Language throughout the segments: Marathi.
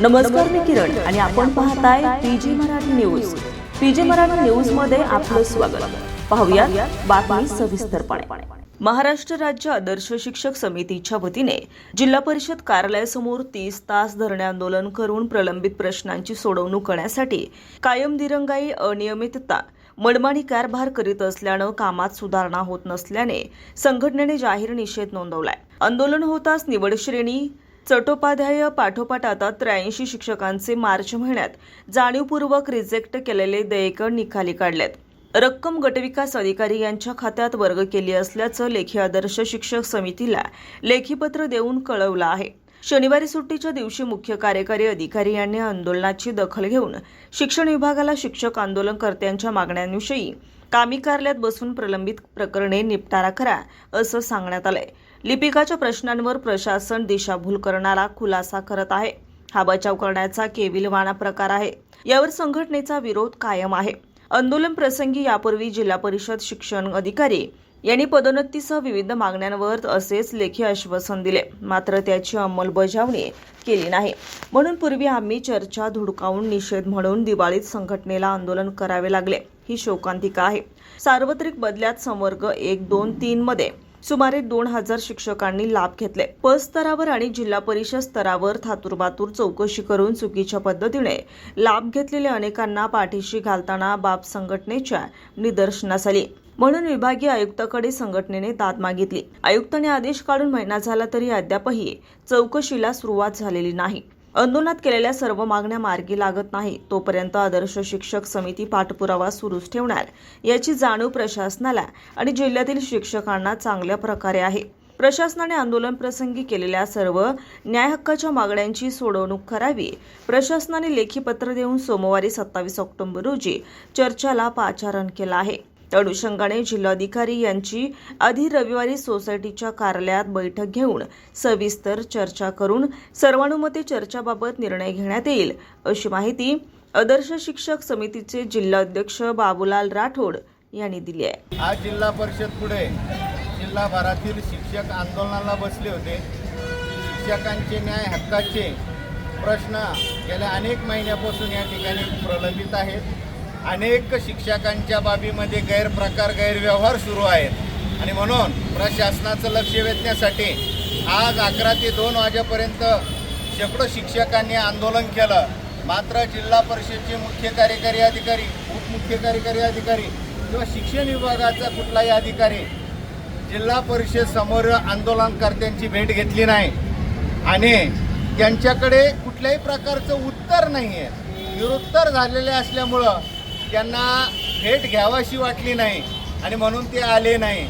नमस्कार मी किरण आणि आपण पाहताय PG Marathi news. PG Marathi न्यूजमध्ये आपलं स्वागत. पाहूया बातमी सविस्तरपणे. महाराष्ट्र राज्य आदर्श शिक्षक समितीच्या वतीने जिल्हा परिषद कार्यालयासमोर तीस तास धरणे आंदोलन करून प्रलंबित प्रश्नांची सोडवणूक करण्यासाठी कायम दिरंगाई अनियमितता मनमानी कारभार करीत असल्यानं कामात सुधारणा होत नसल्याने संघटनेने जाहीर निषेध नोंदवलाय. आंदोलन होताच निवड श्रेणी चटोपाध्याय पाठोपाठ आता त्र्याऐंशी शिक्षकांचे मार्च महिन्यात जाणीवपूर्वक रिजेक्ट केलेले देयक निकाली काढलेत. रक्कम गटविकास अधिकारी यांच्या खात्यात वर्ग केली असल्याचं लेखी आदर्श शिक्षक समितीला लेखीपत्र देऊन कळवलं आहे. शनिवारी सुट्टीच्या दिवशी मुख्य कार्यकारी अधिकारी यांनी आंदोलनाची दखल घेऊन शिक्षण विभागाला शिक्षक आंदोलनकर्त्यांच्या मागण्यांविषयी कामी कार्यालयात बसून प्रलंबित प्रकरणे निपटारा करा असं सांगण्यात आलंय. लिपिकाच्या प्रश्नांवर प्रशासन दिशाभूल करणारा खुलासा करत आहे. हा बचाव करण्याचा केविलवाणा प्रकार आहे. यावर संघटनेचा विरोध कायम आहे. आंदोलन प्रसंगी यापूर्वी जिल्हा परिषद शिक्षण अधिकारी यांनी पदोन्नतीसह विविध मागण्यांवर असेच लेखी आश्वासन दिले. मात्र त्याची अंमलबजावणी केली नाही. म्हणून पूर्वी आम्ही चर्चा धुडकावून निषेध म्हणून दिवाळीत संघटनेला आंदोलन करावे लागले. ही शोकांतिका आहे. सार्वत्रिक बदल्यात संवर्ग एक दोन तीन मध्ये सुमारे दोन हजार शिक्षकांनी लाभ घेतले. प स्तरावर आणि जिल्हा परिषद स्तरावर थातुरबातूर चौकशी करून चुकीच्या पद्धतीने लाभ घेतलेल्या अनेकांना पाठीशी घालताना बाप संघटनेच्या निदर्शनास आली. म्हणून विभागीय आयुक्ताकडे संघटनेने दाद मागितली. आयुक्ताने आदेश काढून महिना झाला तरी अद्यापही चौकशीला सुरुवात झालेली नाही. आंदोलनात केलेल्या सर्व मागण्या मार्गी लागत नाही. तोपर्यंत आदर्श शिक्षक समिती पाठपुरावा सुरूच ठेवणार याची जाणीव प्रशासनाला आणि जिल्ह्यातील शिक्षकांना चांगल्या प्रकारे आहे. प्रशासनाने आंदोलन प्रसंगी केलेल्या सर्व न्याय हक्काच्या मागण्यांची सोडवणूक करावी प्रशासनाने लेखी पत्र देऊन सोमवारी सत्तावीस ऑक्टोबर रोजी चर्चाला पाचारण केलं आहे. त्या अनुषंगाने जिल्हाधिकारी यांची आधी रविवारी सोसायटीच्या कार्यालयात बैठक घेऊन सविस्तर चर्चा करून सर्वानुमते चर्चाबाबत निर्णय घेण्यात येईल अशी माहिती आदर्श शिक्षक समितीचे जिल्हाध्यक्ष बाबूलाल राठोड यांनी दिली आहे. आज जिल्हा परिषद पुढे जिल्हाभरातील शिक्षक आंदोलनाला बसले होते. शिक्षकांचे न्याय हक्काचे प्रश्न गेल्या अनेक महिन्यापासून या ठिकाणी प्रलंबित आहेत. अनेक शिक्षकांच्या बाबीमध्ये गैरप्रकार गैरव्यवहार सुरू आहेत. आणि म्हणून प्रशासनाचं लक्ष वेधण्यासाठी आज अकरा ते दोन वाजेपर्यंत शेकडो शिक्षकांनी आंदोलन केलं. मात्र जिल्हा परिषदचे मुख्य कार्यकारी अधिकारी उपमुख्य कार्यकारी अधिकारी किंवा शिक्षण विभागाचा कुठलाही अधिकारी जिल्हा परिषद समोर आंदोलनकर्त्यांची भेट घेतली नाही. आणि त्यांच्याकडे कुठल्याही प्रकारचं उत्तर नाही आहे निरुत्तर झालेले असल्यामुळं त्यांना भेट घ्यावाशी वाटली नाही आणि म्हणून ते आले नाही.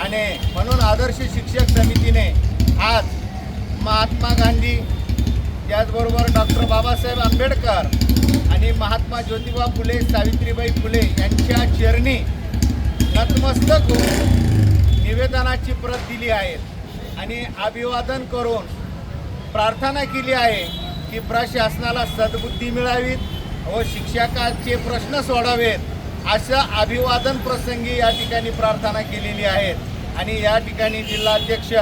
आणि म्हणून आदर्श शिक्षक समितीने आज महात्मा गांधी त्याचबरोबर डॉक्टर बाबासाहेब आंबेडकर आणि महात्मा ज्योतिबा फुले सावित्रीबाई फुले यांच्या चरणी नतमस्तक होऊन निवेदनाची प्रत दिली आहे आणि अभिवादन करून प्रार्थना केली आहे की प्रशासनाला सद्बुद्धी मिळावीत व शिक्षकाचे प्रश्न सोडावेत. अशा अभिवादन प्रसंगी या ठिकाणी प्रार्थना केलेली आहे आणि या ठिकाणी जिल्हाध्यक्ष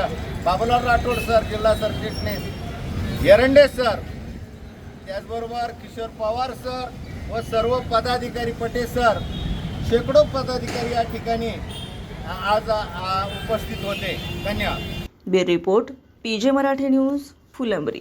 बाबूलाल राठोड सर जिल्हा सरचिटणीस येरंडे सर त्याचबरोबर किशोर पवार सर व सर्व पदाधिकारी पटे सर शेकडो पदाधिकारी या ठिकाणी आज उपस्थित होते. धन्यवाद. By report PJ Marathi news Phulambri.